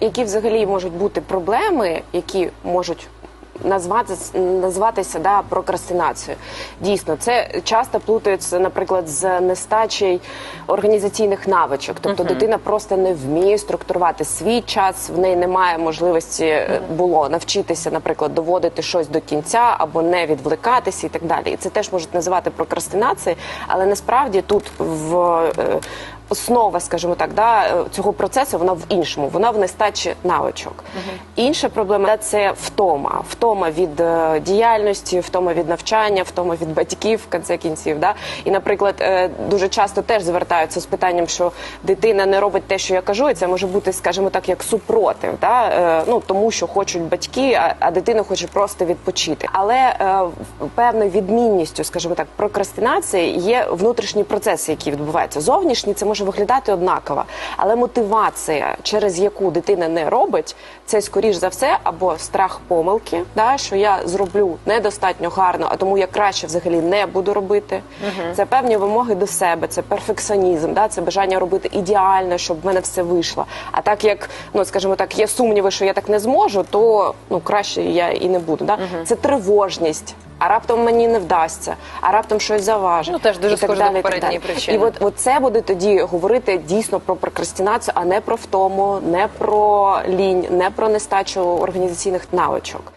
Які взагалі можуть бути проблеми, які можуть назвати назватися да, прокрастинацією? Дійсно, це часто плутається, наприклад, з нестачею організаційних навичок. Тобто дитина просто не вміє структурувати свій час, в неї немає можливості е, було навчитися, наприклад, доводити щось до кінця або не відвлекатися і так далі. І це теж можуть називати прокрастинацією, але насправді тут в е, основа, скажімо так, да, е, цього процесу вона в іншому, вона в нестачі навичок. Інша проблема це втома. Втома від е, діяльності, втома від навчання, втома від батьків в кінці кінців. Да? І, наприклад, е, дуже часто теж звертаються з питанням, що дитина не робить те, що я кажу, і це може бути, скажімо так, як супротив, да? ну тому що хочуть батьки, а, дитина хоче просто відпочити. Але певною відмінністю, скажімо так, прокрастинації є внутрішні процеси, які відбуваються. Зовнішні це може виглядати однаково, але мотивація, через яку дитина не робить, це скоріш за все або страх помилки, да, що я зроблю недостатньо гарно, а тому я краще взагалі не буду робити. Це певні вимоги до себе, це перфекціонізм, да, це бажання робити ідеально, щоб в мене все вийшло. А так як ну скажімо так, є сумніви, що я так не зможу, то ну краще я і не буду. Да? Це тривожність. А раптом мені не вдасться, а раптом щось заважить. Ну, теж дуже схоже на попередні причини. І от, от це буде тоді говорити дійсно про прокрастинацію, а не про втому, не про лінь, не про нестачу організаційних навичок.